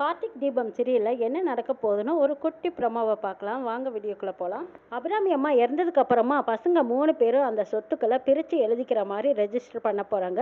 கார்த்திக் தீபம் சீரியலில் என்ன நடக்க போகுதுன்னு ஒரு குட்டி ப்ரமோவை பார்க்கலாம். வாங்க வீடியோக்குள்ளே போகலாம் அபிராமி அம்மா இறந்ததுக்கு அப்புறமா பசங்க மூணு பேரும் அந்த சொத்துக்களை பிரித்து எழுதிக்கிற மாதிரி ரெஜிஸ்டர் பண்ண போகிறாங்க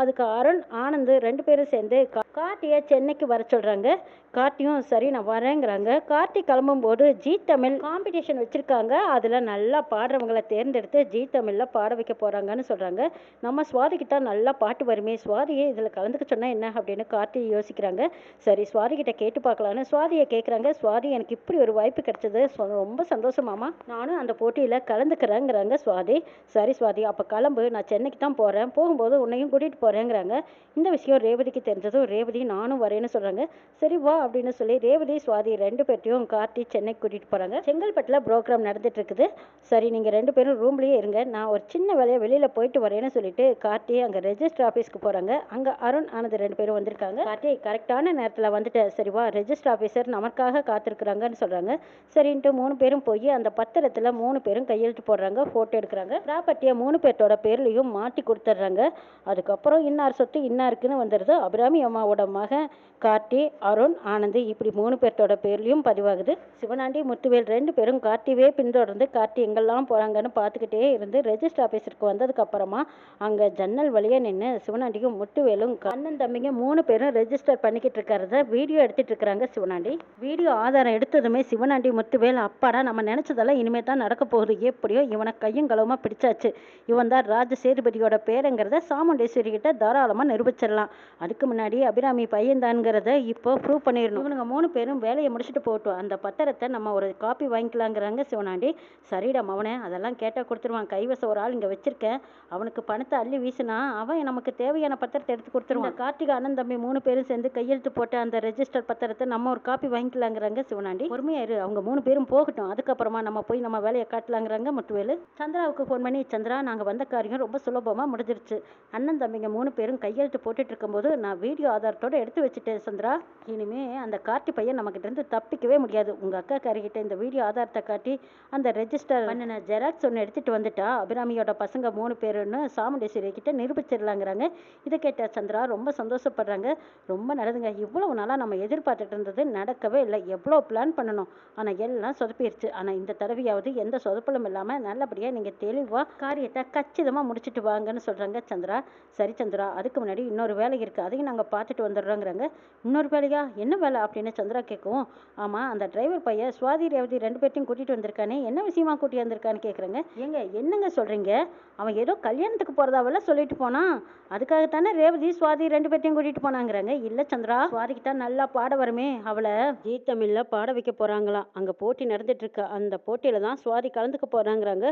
அதுக்கு அருண் ஆனந்த் ரெண்டு பேரும் சேர்ந்து கார்த்தியை சென்னைக்கு வர சொல்கிறாங்க கார்த்தியும் சரி நான் வரேங்கிறாங்க. கார்த்தி கிளம்பும்போது ஜி தமிழ் காம்படிஷன் வச்சுருக்காங்க. அதில் நல்லா பாடுறவங்களை தேர்ந்தெடுத்து ஜி தமிழில் பாட வைக்க போகிறாங்கன்னு சொல்கிறாங்க நம்ம சுவாதிக்கிட்ட நல்லா பாட்டு வருமே சுவாதியை இதில் கலந்துக்க சொன்னால் என்ன அப்படின்னு கார்த்தி யோசிக்கிறாங்க. சரி சுவாதி கிட்ட கேட்டு பார்க்கலான்னு சுவாதியை கேட்குறாங்க சுவாதி எனக்கு இப்படி ஒரு வாய்ப்பு கிடைச்சது. ரொம்ப சந்தோஷமாமா நானும் அந்த போட்டியில் கலந்துக்கிறேங்கிறாங்க சுவாதி. சரி சுவாதி அப்போ கிளம்பு. நான் சென்னைக்கு தான் போகிறேன் போகும்போது உன்னையும் கூட்டிகிட்டு போகிறேங்கிறாங்க இந்த விஷயம் ரேவதிக்கு தெரிஞ்சதும் ரேவதி நானும் வரேன்னு சொல்கிறாங்க சரி வா அப்படின்னு சொல்லி ரேவதி சுவாதி ரெண்டு பேர்த்தையும் கார்த்தி சென்னைக்கு கூட்டிகிட்டு போகிறாங்க செங்கல்பட்டில் ப்ரோக்ராம் நடந்துட்டு இருக்குது சரி நீங்கள் ரெண்டு பேரும் ரூம்லேயே இருங்க. நான் ஒரு சின்ன வேலையை வெளியில் போயிட்டு வரேன்னு சொல்லிட்டு கார்த்தி அங்கே ரெஜிஸ்டர் ஆஃபீஸ்க்கு போகிறாங்க அங்கே அருண் ஆனந்த் ரெண்டு பேரும் வந்திருக்காங்க. கார்த்தி கரெக்டான நேரத்தில் வந்துட்டு சரி வா ரெஜிஸ்டர் ஆஃபீஸர் நமக்காக காத்திருக்கிறாங்கன்னு சொல்கிறாங்க சரின்ட்டு மூணு பேரும் போய் அந்த பத்திரத்தில் மூணு பேரும் கையெழுத்து போடுறாங்க ஃபோட்டோ எடுக்கிறாங்க. ப்ராப்பர்ட்டியை மூணு பேர்த்தோட பேர்லையும் மாட்டி கொடுத்துட்றாங்க. அதுக்கப்புறம் இன்னார் சொத்து இன்னாருக்குன்னு வந்துடுது அபிராமி அம்மாவோட மகன் கார்த்தி அருண் ஆனந்த் இப்படி மூணு பேர்த்தோட பேர்லையும் பதிவாகுது. சிவனாண்டி முத்துவேல் ரெண்டு பேரும் கார்த்திவே பின்தொடர்ந்து கார்த்தி எங்கெல்லாம் போகிறாங்கன்னு பார்த்துக்கிட்டே இருந்து ரெஜிஸ்டர் ஆஃபீஸருக்கு வந்ததுக்கப்புறமா அங்கே ஜன்னல் வழியாக நின்று சிவனாண்டியும் முத்துவேலும் அண்ணன் தம்பிங்க மூணு பேரும் ரெஜிஸ்டர் பண்ணிக்கிட்டு இருக்கிறத வீடியோ எடுத்துட்டு இருக்கிறாங்க சிவனாண்டி. வீடியோ ஆதாரம் எடுத்ததுமே சிவனாண்டி முத்துவேல் அப்பாடா நம்ம நினச்சதெல்லாம் இனிமே தான் நடக்க போகுது. எப்படியோ இவனை கையும் களவுமா பிடிச்சாச்சு. இவன் தான் ராஜ சேதுபதியோட பேருங்கிறத சாமுண்டேஸ்வரி கிட்ட தாராளமாக நிரூபிச்சிடலாம். அதுக்கு முன்னாடி அபிராமி பையன்தான்ங்கிறத இப்போ ப்ரூவ் பண்ணிடணும். இவனுங்க மூணு பேரும் வேலையை முடிச்சுட்டு போட்டோம் அந்த பத்திரத்தை நம்ம ஒரு காப்பி வாங்கிக்கலாங்கிறாங்க சிவனாண்டி. சரிடா மவனே அதெல்லாம் கேட்டால் கொடுத்துருவான். கைவசம் ஒரு ஆள் இங்கே வச்சிருக்கேன். அவனுக்கு பணத்தை அள்ளி வீசினா அவன் நமக்கு தேவையான பத்திரத்தை எடுத்து கொடுத்துருவான். கார்த்திகா அண்ணன் தம்பி மூணு பேரும் சேர்ந்து கையெழுத்து போட்டு அந்த ரெஜிஸ்டர் பத்திரத்தை நம்ம ஒரு காப்பி வாங்கிக்கலாங்கிறாங்க சிவனாண்டி. பொறுமையா இரு அவங்க மூணு பேரும் போகட்டும். அதுக்கப்புறமா நம்ம போய் நம்ம வேலையை காட்டலாங்கிறாங்க முட்டுவேலு சந்திராவுக்கு ஃபோன் பண்ணி சந்திரா நாங்கள் வந்த காரியம் ரொம்ப சுலபமாக முடிஞ்சிருச்சு. அண்ணன் தம்பிங்க மூணு பேரும் கையெழுத்து போட்டுட்டு இருக்கும்போது நான் வீடியோ ஆதாரத்தோட எடுத்து வச்சுட்டேன் சந்திரா. இனிமே அந்த கார்த்தி பையன் நமக்கிட்ட இருந்து தப்பிக்கவே முடியாது. உங்க அக்கா காரிகிட்ட இந்த வீடியோ ஆதாரத்தை காட்டி அந்த ரெஜிஸ்டர் பண்ணின ஜெராக்ஸ் ஒன்று எடுத்துட்டு வந்துட்டா. அபிராமியோட பசங்க மூணு பேருன்னு சாமுண்டேஸ்வரி கிட்ட நிரூபிச்சிடலாங்கிறாங்க. இதை கேட்ட சந்திரா ரொம்ப சந்தோஷப்படுறாங்க. ரொம்ப நல்லதுங்க. இவ்வளவு நாளாக நம்ம எதிர்பார்த்துட்டு இருந்தது நடக்கவே இல்லை. எவ்வளோ பிளான் பண்ணணும்? ஆனால் எல்லாம் சொதப்பிடுச்சு ஆனால் இந்த தடவையாவது எந்த சொதப்பலும் இல்லாமல் நல்லபடியாக நீங்கள் தெளிவாக காரியத்தை கச்சிதமாக முடிச்சுட்டு வாங்கன்னு சொல்கிறாங்க சந்திரா. சரி சந்திரா. அதுக்கு முன்னாடி இன்னொரு வேலை இருக்குது அதையும் நாங்கள் பார்த்துட்டு வந்துடுறோங்கிறாங்க. இன்னொரு வேலையா? என்ன வேலை அப்படின்னு சந்திரா கேட்கவும் ஆமாம் அந்த டிரைவர் பையன் சுவாதி ரேவதி ரெண்டு பேர்த்தையும் கூட்டிகிட்டு வந்திருக்கானே. என்ன விஷயமா கூட்டி வந்திருக்கான்னு கேட்குறாங்க. ஏங்க என்னங்க சொல்கிறீங்க அவன் ஏதோ கல்யாணத்துக்கு போகிறதாவெல்லாம் சொல்லிட்டு போனான். அதுக்காகத்தானே ரேவதி சுவாதி ரெண்டு பேர்த்தையும் கூட்டிகிட்டு போனாங்கிறாங்க. இல்லை சந்திரா. சுவாதிக்கு தான் நல்ல பாட வருமே. அவளை ஜீ தமிழில் பாட வைக்க போகிறாங்களாம் அங்கே போட்டி நடந்துட்டு இருக்கு அந்த போட்டியில் தான் சுவாதி கலந்துக்க போகிறாங்கிறாங்க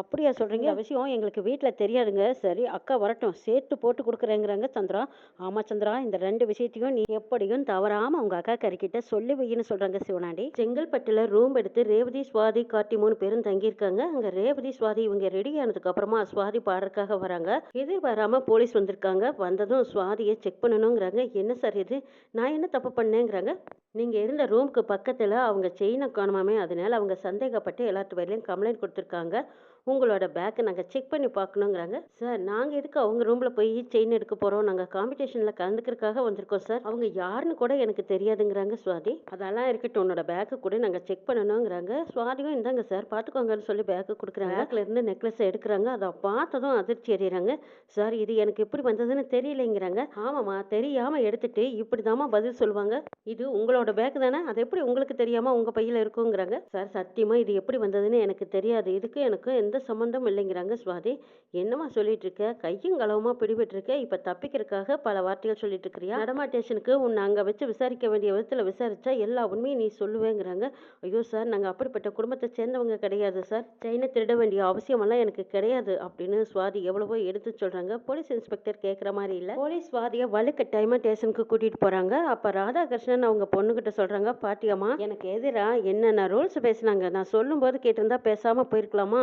அப்படியா சொல்கிறீங்க விஷயம் எங்களுக்கு வீட்டில் தெரியாதுங்க. சரி அக்கா வரட்டும். சேர்த்து போட்டு கொடுக்குறேங்கிறாங்க சந்திரா. ஆமாம் சந்திரா இந்த ரெண்டு விஷயத்தையும் நீ எப்படியும் தவறாமல் உங்கள் அக்கா கறிக்கிட்ட சொல்லி வையின்னு சொல்கிறாங்க சிவனாண்டி. செங்கல்பட்டில் ரூம் எடுத்து ரேவதி சுவாதி கார்த்தி மூணு பேரும் தங்கியிருக்காங்க. அங்கே ரேவதி சுவாதி இவங்க ரெடி ஆனதுக்கு அப்புறமா சுவாதி பாடுறதுக்காக வராங்க. எதிர்பாராமல் போலீஸ் வந்திருக்காங்க. வந்ததும் சுவாதியை செக் பண்ணணுங்கிறாங்க. என்ன சார் இது? நான் என்ன தப்பு பண்ணேங்கிறாங்க. நீங்கள் இருந்த ரூமுக்கு பக்கத்தில் அவங்க செயினை காணுமாமே அதனால அவங்க சந்தேகப்பட்டு எல்லாத்து பேர்லேயும் கம்ப்ளைண்ட் கொடுத்துருக்காங்க. உங்களோட பேக்கை நாங்கள் செக் பண்ணி பார்க்கணுங்கிறாங்க. சார் நாங்கள் எதுக்கு அவங்க ரூமில் போய் செயின் எடுக்க போகிறோம் நாங்கள் காம்படிஷனில் கலந்துக்கிறதுக்காக வந்திருக்கோம் சார். அவங்க யாருன்னு கூட எனக்கு தெரியாதுங்கிறாங்க சுவாதி. அதெல்லாம் இருக்கட்டும் உன்னோட பேக்கு கூட நாங்கள் செக் பண்ணணுங்கிறாங்க. சுவாதியும் இந்தாங்க சார் பார்த்துக்கோங்கன்னு சொல்லி பேக்கு கொடுக்குறாங்க. பேக்கில் இருந்து நெக்லஸ் எடுக்கிறாங்க. அதை பார்த்ததும் அதிர்ச்சி அடைகிறாங்க சார் இது எனக்கு எப்படி வந்ததுன்னு தெரியலைங்கிறாங்க. ஆமாம்மா தெரியாமல் எடுத்துட்டு இப்படி பதில் சொல்லுவாங்க. இது உங்களோட பேக் தானே? அது எப்படி உங்களுக்கு தெரியாமல் உங்கள் பையில் இருக்குங்கிறாங்க. சார் சத்தியமாக இது எப்படி வந்ததுன்னு எனக்கு தெரியாது. இதுக்கு எனக்கு எந்த சம்மந்தம் இல்லைங்கிறாங்க சுவாதி. என்னம்மா சொல்லிட்டு இருக்க கையும் களவுமா பிடிபட்டு இருக்க இப்போ தப்பிக்கிறதுக்காக பல வார்த்தைகள் சொல்லிட்டு இருக்கிறியா நடமா ஸ்டேஷனுக்கு உன்னை அங்கே வச்சு விசாரிக்க வேண்டிய விதத்தில் விசாரிச்சா எல்லா உண்மையும் நீ சொல்லுவேங்கிறாங்க. ஐயோ சார் நாங்கள் அப்படிப்பட்ட குடும்பத்தை சேர்ந்தவங்க கிடையாது சார். செயினை திருட வேண்டிய அவசியமெல்லாம் எனக்கு கிடையாது அப்படின்னு சுவாதி எவ்வளவோ எடுத்து சொல்கிறாங்க போலீஸ் இன்ஸ்பெக்டர் கேட்குற மாதிரி இல்லை. போலீஸ் சுவாதியை வலுக்கட்டாயமாக ஸ்டேஷனுக்கு கூட்டிகிட்டு போகிறாங்க அப்போ ராதாகிருஷ்ணன் அவங்க பொண்ணுகிட்ட சொல்கிறாங்க பாட்டியம்மா எனக்கு எதிராக என்னென்ன ரூல்ஸ் பேசுனாங்க? நான் சொல்லும்போது கேட்டிருந்தா பேசாமல் போயிருக்கலாமா?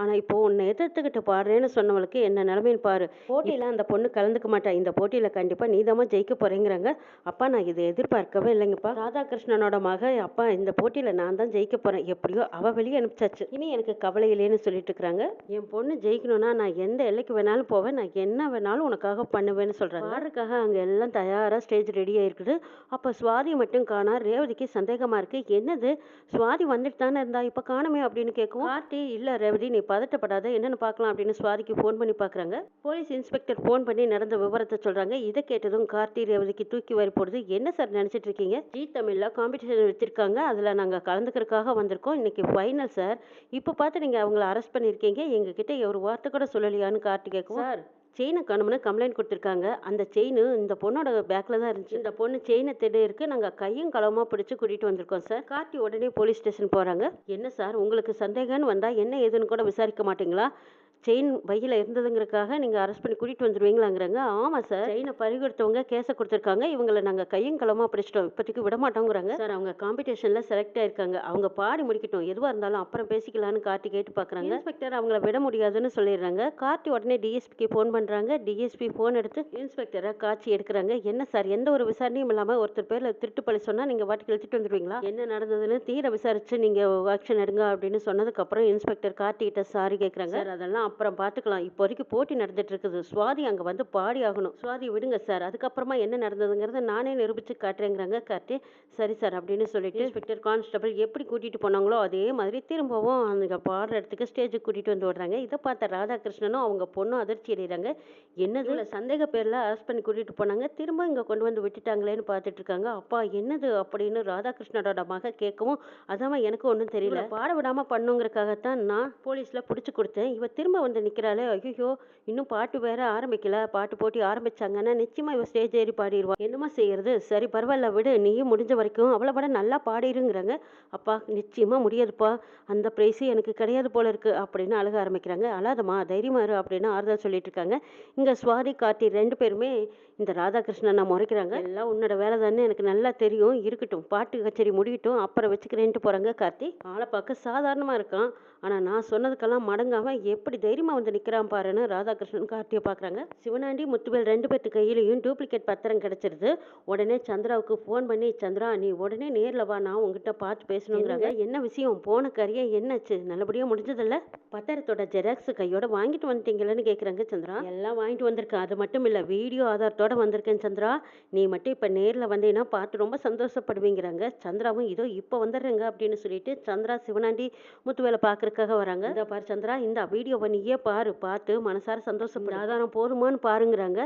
ஆனால் இப்போ உன்னை எதிர்த்துக்கிட்டு பாடுறேன்னு சொன்னவளுக்கு என்ன நிலமைன்னு பாரு. போட்டியில் அந்த பொண்ணு கலந்துக்க மாட்டா. இந்த போட்டியில் கண்டிப்பாக நீதாம்மா ஜெயிக்க போறேங்கிறாங்க. அப்பா நான் இதை எதிர்பார்க்கவே இல்லைங்கப்பா. ராதாகிருஷ்ணனோட மக அப்பா இந்த போட்டியில் நான் தான் ஜெயிக்க போகிறேன் எப்படியோ அவள் வெளியே அனுப்பிச்சாச்சு. இனி எனக்கு கவலை இல்லைன்னு சொல்லிட்டு இருக்கிறாங்க. என் பொண்ணு ஜெயிக்கணும்னா நான் எந்த எல்லைக்கு வேணாலும் போவேன். நான் என்ன வேணாலும் உனக்காக பண்ணுவேன்னு சொல்கிறாங்க யாருக்காக அங்கே எல்லாம் தயாராக ஸ்டேஜ் ரெடி ஆயிருக்குது. அப்போ சுவாதி மட்டும் காணா. ரேவதிக்கு சந்தேகமாக இருக்குது என்னது? சுவாதி வந்துட்டு தானே இருந்தா இப்போ காணுமே அப்படின்னு கேட்கும் கார்த்தி இல்லை ரேவதி நீ பதட்டப்படாத என்னென்னு பார்க்கலாம் அப்படின்னு சுவாதிக்கு ஃபோன் பண்ணி பார்க்குறாங்க. போலீஸ் இன்ஸ்பெக்டர் ஃபோன் பண்ணி நடந்த விவரத்தை சொல்கிறாங்க இதை கேட்டதும் கார்த்தி ரேவதிக்கு தூக்கி வாரி போடுது. என்ன சார் நினச்சிட்டு இருக்கீங்க? ஜி தமிழில் காம்படிஷன் வச்சுருக்காங்க அதில் நாங்கள் கலந்துக்கிறதுக்காக வந்திருக்கோம். இன்றைக்கி ஃபைனல் சார் இப்போ பார்த்து நீங்கள் அவங்கள அரெஸ்ட் பண்ணியிருக்கீங்க. எங்ககிட்ட ஒரு வார்த்தை கூட சொல்லலையான்னு கார்த்தி கேட்கும் சார் செயினை காணும்னு கம்ப்ளைண்ட் கொடுத்துருக்காங்க. அந்த செயின் இந்த பொண்ணோட பேக்கில் தான் இருந்துச்சு. இந்த பொண்ணு செயினை தேடி இருக்கு நாங்கள் கையும் களவுமா பிடிச்சி கூட்டிகிட்டு வந்திருக்கோம் சார் கார்த்தி உடனே போலீஸ் ஸ்டேஷன் போகிறாங்க என்ன சார் உங்களுக்கு சந்தேகம்னு வந்தால் என்ன ஏதுன்னு கூட விசாரிக்க மாட்டீங்களா? செயின் பையில் இருந்ததுங்கிறதுக்காக நீங்கள் அரெஸ்ட் பண்ணி கூட்டிகிட்டு வந்துடுவீங்களாங்கிறாங்க ஆமாம் சார். செயினை பறி கொடுத்தவங்க கேஸை கொடுத்துருக்காங்க. இவங்களை நாங்கள் கையும் களமாக பிடிச்சிட்டோம் இப்போதைக்கு விட மாட்டோங்கிறாங்க சார் அவங்க காம்படிஷனில் செலக்ட் ஆயிருக்காங்க. அவங்க பாடி முடிக்கட்டும். எதுவாக இருந்தாலும் அப்புறம் பேசிக்கலான்னு கார்த்தி கேட்டு பார்க்குறாங்க இன்ஸ்பெக்டர் அவங்கள விட முடியாதுன்னு சொல்லிடுறாங்க. கார்த்தி உடனே டிஎஸ்பிக்கு ஃபோன் பண்ணுறாங்க டிஎஸ்பி ஃபோன் எடுத்து இன்ஸ்பெக்டரை காட்சி எடுக்கிறாங்க. என்ன சார்? எந்த ஒரு விசாரணையும் இல்லாமல் ஒருத்தர் பேரில் திருட்டு பழி சொன்னால் நீங்கள் வாட்டுக்கு இழுத்துட்டு வந்துடுவீங்களா என்ன நடந்ததுன்னு தீர விசாரிச்சு நீங்கள் ஆக்ஷன் எடுங்க அப்படின்னு சொன்னதுக்கப்புறம் இன்ஸ்பெக்டர் கார்த்தி கிட்ட சாரி கேட்குறாங்க சார் அதெல்லாம் அப்புறம் பார்த்துக்கலாம் இப்போதைக்கு போட்டி நடந்துட்டு இருக்குது சுவாதி அங்கே வந்து பாடி ஆகணும். சுவாதி விடுங்க சார். அதுக்கப்புறமா என்ன நடந்ததுங்கிறத நானே நிரூபிச்சு காட்டுறேங்கிறாங்க. கார்த்தி சரி சார் அப்படின்னு சொல்லிட்டு இன்ஸ்பெக்டர் கான்ஸ்டபிள் எப்படி கூட்டிட்டு போனாங்களோ அதே மாதிரி திரும்பவும் அந்த பாடுற இடத்துக்கு ஸ்டேஜுக்கு கூட்டிட்டு வந்து விடுறாங்க. இதை பார்த்த ராதாகிருஷ்ணனும் அவங்க பொண்ணும் அதிர்ச்சி அடைகிறாங்க என்னது? சந்தேக பேரில் அரெஸ்ட் பண்ணி கூட்டிட்டு போனாங்க. திரும்ப இங்கே கொண்டு வந்து விட்டுட்டாங்களேன்னு பார்த்துட்டு இருக்காங்க அப்பா என்னது அப்படின்னு ராதாகிருஷ்ணனோட மக கேட்கவும் அதாம எனக்கு ஒன்றும் தெரியல. பாட விடாம பண்ணுங்கிறதுக்காகத்தான் நான் போலீஸில் பிடிச்சி கொடுத்தேன். இவ திரும்ப வந்து நிற்கிறாளே ஐயோ இன்னும் பாட்டு வேற ஆரம்பிக்கல. பாட்டு போட்டி ஆரம்பிச்சாங்கன்னா நிச்சயமா இவ ஸ்டேஜ் ஏறி பாடிடுவா என்னமா செய்யறது? சரி பரவாயில்ல விடு. நீயும் முடிஞ்ச வரைக்கும் அவ்வளோ விட நல்லா பாடிடுங்கிறாங்க அப்பா நிச்சயமா முடியாதுப்பா. அந்த ப்ரைஸு எனக்கு கிடையாது போல இருக்கு அப்படின்னு அழுக ஆரம்பிக்கிறாங்க. அழாதம்மா தைரியமா இரு அப்படின்னு ஆறுதல் சொல்லிட்டு இருக்காங்க இங்க சுவாதி கார்த்தி ரெண்டு பேருமே இந்த ராதாகிருஷ்ணன் முறைக்கிறாங்க. எல்லாம் உன்னோட வேலை தானே எனக்கு நல்லா தெரியும். இருக்கட்டும் பாட்டு கச்சேரி முடியட்டும் அப்புறம் வச்சுக்கிறேன்ட்டு போறாங்க கார்த்தி. ஆளை பார்க்க சாதாரணமா இருக்கான். ஆனா நான் சொன்னதுக்கெல்லாம் மடங்காம எப்படி தைரியமா வந்து நிக்கிறான் பாருன்னு ராதாகிருஷ்ணன் கார்த்தியை பார்க்கறாங்க. சிவனாண்டி முத்துவேல் ரெண்டு பேர்த்து கையிலையும் டூப்ளிகேட் பத்திரம் கிடைச்சிருது. உடனே சந்திராவுக்கு ஃபோன் பண்ணி சந்திரா நீ உடனே நேர்ல வா நான் உங்ககிட்ட பார்த்து பேசணுங்கிறாங்க என்ன விஷயம்? போன காரியம் என்னாச்சு? நல்லபடியா முடிஞ்சதில்ல? பத்திரத்தோட ஜெராக்ஸ் கையோட வாங்கிட்டு வந்துட்டீங்களன்னு கேக்குறாங்க சந்திரா. எல்லாம் வாங்கிட்டு வந்திருக்கேன் அது மட்டும் இல்ல வீடியோ ஆதாரத்தோட வந்திருக்கேன் சந்திரா. நீ மட்டும் இப்ப நேர்ல வந்தீங்கன்னா பார்த்து ரொம்ப சந்தோஷப்படுவீங்கிறாங்க. சந்திராவும் இதோ இப்போ வந்துடுறேங்க அப்படின்னு சொல்லிட்டு சந்திரா சிவனாண்டி முத்துவேலை பார்க்கறதுக்காக வராங்க? இந்த பாரு சந்திரா இந்த வீடியோவை நீயே பாரு பார்த்து மனசார சந்தோஷப்படு. ஆதாரம் போதுமான்னு பாருங்கிறாங்க.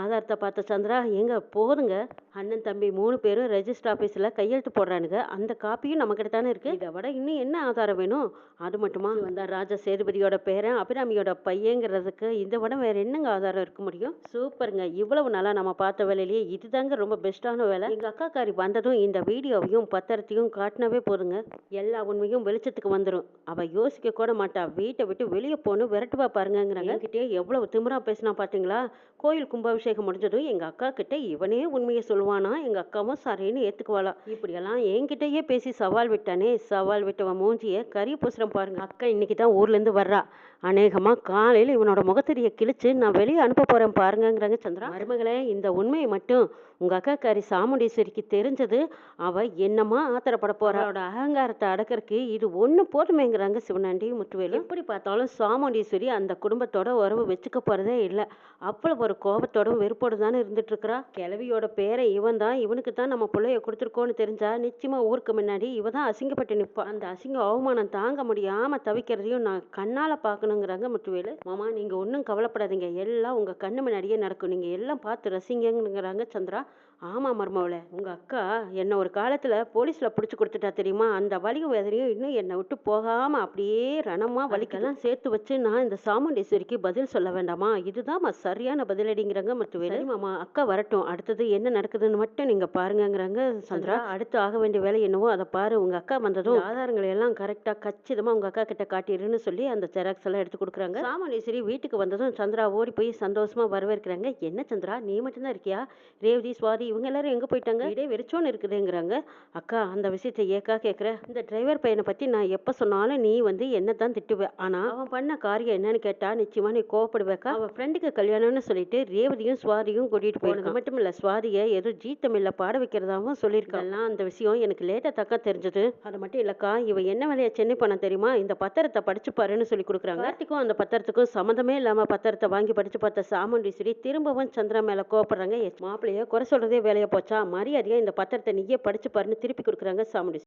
ஆதாரத்தை பார்த்த சந்திரா எங்க போதுங்க அண்ணன் தம்பி மூணு பேரும் ரெஜிஸ்டர் ஆஃபீஸில் கையெழுத்து போடுறானுங்க. அந்த காப்பியும் நம்மக்கிட்ட தானே இருக்கு? இதை விட இன்னும் என்ன ஆதாரம் வேணும்? அது மட்டுமா? வந்தா ராஜா சேதுபதியோட பேரன் அபிராமியோட பையங்கிறதுக்கு இதை விட வேற என்னங்க ஆதாரம் இருக்க முடியும்? சூப்பருங்க. இவ்வளவு நாளா நம்ம பார்த்த வேலையிலேயே இதுதாங்க ரொம்ப பெஸ்ட்டான வேலை. எங்க அக்காக்காரி வந்ததும் இந்த வீடியோவையும் பத்திரத்தையும் காட்டினவே போதுங்க. எல்லா உண்மையும் வெளிச்சத்துக்கு வந்துடும் அவ யோசிக்க கூட மாட்டா. வீட்டை விட்டு வெளியே போகணும். விரட்டுவா பாருங்கங்கிறாங்க. கிட்டே எவ்வளவு திமிரா பேசினா பாத்தீங்களா? கோயில் கும்பாபிஷேகம் முடிஞ்சதும் எங்க அக்கா கிட்ட இவனே உண்மையை சொல்லுவானா? எங்க அக்காவும் சரின்னு ஏத்துக்குவாளா. இப்படியெல்லாம் என்கிட்டயே பேசி சவால் விட்டானே. சவால் விட்டவன் மூஞ்சிய கறி பூசுறம் பாருங்க. அக்கா இன்னைக்கு தான் ஊர்ல இருந்து வர்றா. அநேகமா காலையில இவனோட முகத்தறிய கிழிச்சு நான் வெளியே அனுப்ப போறேன் பாருங்கங்கிறாங்க சந்திரா. மருமகளே இந்த உண்மையை மட்டும் உங்க அக்காக்காரி சாமுண்டீஸ்வரிக்கு தெரிஞ்சது அவ என்னமா ஆத்திரப்பட போகிறாளோட அகங்காரத்தை அடக்கறதுக்கு இது ஒண்ணு போதுமேங்கிறாங்க சிவனாண்டி முத்துவேலு. எப்படி பார்த்தாலும் சாமுண்டீஸ்வரி அந்த குடும்பத்தோட உறவு வச்சுக்க போறதே இல்லை. அவ்வளவு ஒரு கோபத்தோடும் வெறுப்போடு தானே இருந்துட்டு இருக்கிறா கிழவியோட பேரை இவன் தான் இவனுக்கு தான் நம்ம பிள்ளைய கொடுத்துருக்கோன்னு தெரிஞ்சா நிச்சயமா ஊருக்கு முன்னாடி இவ தான் அசிங்கப்பட்டு நிற்பா அந்த அசிங்க அவமானம் தாங்க முடியாம தவிக்கிறதையும் நான் கண்ணால பார்க்கணுங்கிறாங்க முத்துவேலு மாமா நீங்க ஒன்றும் கவலைப்படாதீங்க. எல்லாம் உங்க கண்ணு முன்னாடியே நடக்கும். நீங்க எல்லாம் பார்த்து ரசிங்கங்கிறாங்க சந்திரா. ஆமா மருமவளே உங்க அக்கா என்ன ஒரு காலத்துல போலீஸ்ல புடிச்சு கொடுத்துட்டா தெரியுமா? அந்த வலியும் வேதனையும் இன்னும் என்னை விட்டு போகாம அப்படியே ரணமா வலிக்கெல்லாம் சேர்த்து வச்சு நான் இந்த சாமுண்டீஸ்வரிக்கு பதில் சொல்ல வேண்டாமா? இதுதான் சரியான பதிலடிங்கிறாங்க முத்துவேலு சரி மாமா அக்கா வரட்டும். அடுத்தது என்ன நடக்குதுன்னு மட்டும் நீங்க பாருங்கங்கிறாங்க சந்திரா. அடுத்து ஆக வேண்டிய வேலை என்னவோ அதை பாரு. உங்க அக்கா வந்ததும் ஆதாரங்களை எல்லாம் கரெக்டா கச்சிதமா உங்க அக்கா கிட்ட காட்டிடுன்னு சொல்லி அந்த ஜெராக்ஸ் எல்லாம் எடுத்து கொடுக்குறாங்க. சாமுண்டீஸ்வரி வீட்டுக்கு வந்ததும் சந்திரா ஓடி போய் சந்தோஷமா வரவேற்கிறாங்க. என்ன சந்திரா நீ மட்டும்தான் இருக்கியா? ரேவதி சுவாதி இவங்க எல்லாரும் எங்க போயிட்டாங்க? இதே வெறிச்சோன்னு இருக்குதுங்கிறாங்க. அக்கா அந்த விஷயத்தை ஏக்கா கேட்குற இந்த டிரைவர் பையனை பத்தி நான் எப்ப சொன்னாலும் நீ வந்து என்ன தான் திட்டுவ. ஆனா அவன் பண்ண காரியம் என்னன்னு கேட்டா நிச்சயமா நீ கோவப்படுவேக்கா அவன் ஃப்ரெண்டுக்கு கல்யாணம்னு சொல்லிட்டு ரேவதியும் சுவாதியும் கூட்டிட்டு போயிருக்கு மட்டும் இல்ல சுவாதியை ஏதோ ஜீ தமிழ்ல பாட வைக்கிறதாவும் சொல்லியிருக்காங்க அந்த விஷயம் எனக்கு லேட்டா தக்கா தெரிஞ்சது. அது மட்டும் இல்லக்கா இவ என்ன வேலையை சென்னை பண்ண தெரியுமா? இந்த பத்திரத்தை படிச்சு பாருன்னு சொல்லி கொடுக்குறாங்க. கார்த்திக்கும் அந்த பத்திரத்துக்கும் சம்மந்தமே இல்லாம பத்திரத்தை வாங்கி படிச்சு பார்த்த சாமுண்டீஸ்வரி திரும்பவும் சந்திரா மேல கோவப்படுறாங்க. மாப்பிள்ளைய குறை சொல்றதே வேலையா போச்சா? மரியாதையாக இந்த பத்திரத்தை நீயே படிச்சு பாருன்னு திருப்பி கொடுக்குறாங்க சாமுண்டீஸ்வரி